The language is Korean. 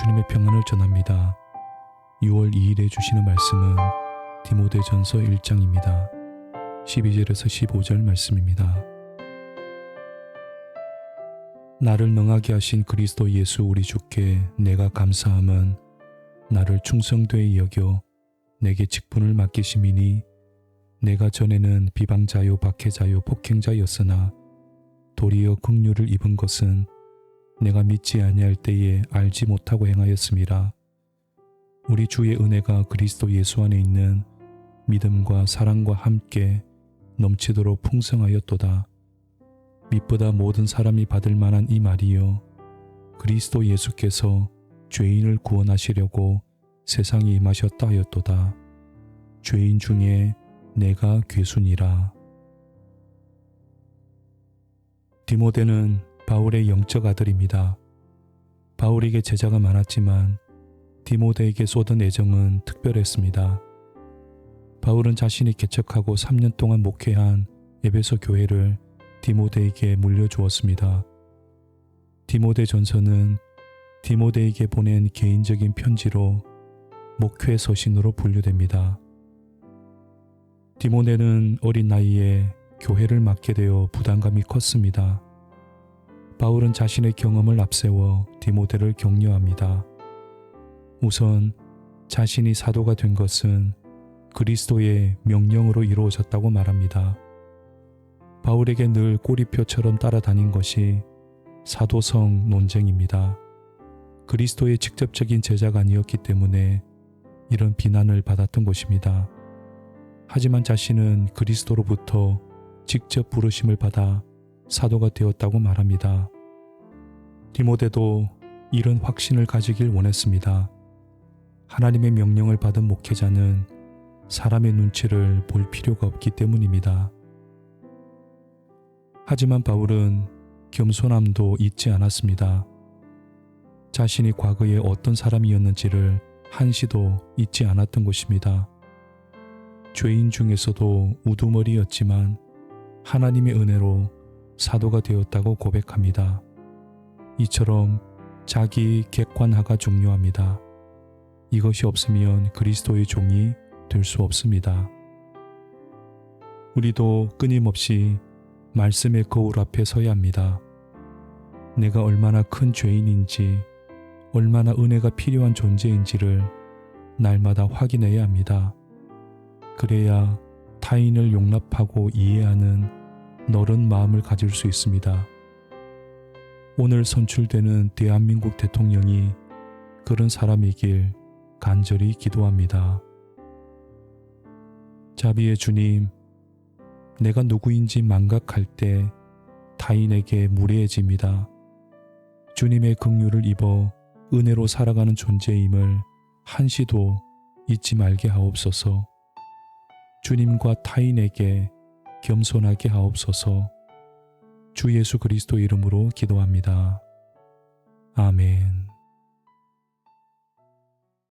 주님의 평안을 전합니다. 6월 2일에 주시는 말씀은 디모데전서 1장입니다. 12절에서 15절 말씀입니다. 나를 능하게 하신 그리스도 예수 우리 주께 내가 감사함은 나를 충성되이 여겨 내게 직분을 맡기심이니 내가 전에는 비방자요 박해자요 폭행자였으나 도리어 긍휼을 입은 것은 내가 믿지 아니할 때에 알지 못하고 행하였음이라 우리 주의 은혜가 그리스도 예수 안에 있는 믿음과 사랑과 함께 넘치도록 풍성하였도다. 밑보다 모든 사람이 받을 만한 이 말이요. 그리스도 예수께서 죄인을 구원하시려고 세상에 임하셨다 하였도다. 죄인 중에 내가 괴순이라. 디모데는 바울의 영적 아들입니다. 바울에게 제자가 많았지만 디모데에게 쏟은 애정은 특별했습니다. 바울은 자신이 개척하고 3년 동안 목회한 에베소 교회를 디모데에게 물려주었습니다. 디모데 전서는 디모데에게 보낸 개인적인 편지로 목회 서신으로 분류됩니다. 디모데는 어린 나이에 교회를 맡게 되어 부담감이 컸습니다. 바울은 자신의 경험을 앞세워 디모데를 격려합니다. 우선 자신이 사도가 된 것은 그리스도의 명령으로 이루어졌다고 말합니다. 바울에게 늘 꼬리표처럼 따라다닌 것이 사도성 논쟁입니다. 그리스도의 직접적인 제자가 아니었기 때문에 이런 비난을 받았던 것입니다. 하지만 자신은 그리스도로부터 직접 부르심을 받아 사도가 되었다고 말합니다. 디모데도 이런 확신을 가지길 원했습니다. 하나님의 명령을 받은 목회자는 사람의 눈치를 볼 필요가 없기 때문입니다. 하지만 바울은 겸손함도 잊지 않았습니다. 자신이 과거에 어떤 사람이었는지를 한시도 잊지 않았던 것입니다. 죄인 중에서도 우두머리였지만 하나님의 은혜로 사도가 되었다고 고백합니다. 이처럼 자기 객관화가 중요합니다. 이것이 없으면 그리스도의 종이 될 수 없습니다. 우리도 끊임없이 말씀의 거울 앞에 서야 합니다. 내가 얼마나 큰 죄인인지, 얼마나 은혜가 필요한 존재인지를 날마다 확인해야 합니다. 그래야 타인을 용납하고 이해하는 너른 마음을 가질 수 있습니다. 오늘 선출되는 대한민국 대통령이 그런 사람이길 간절히 기도합니다. 자비의 주님, 내가 누구인지 망각할 때 타인에게 무례해집니다. 주님의 긍휼을 입어 은혜로 살아가는 존재임을 한시도 잊지 말게 하옵소서. 주님과 타인에게 겸손하게 하옵소서. 주 예수 그리스도 이름으로 기도합니다. 아멘.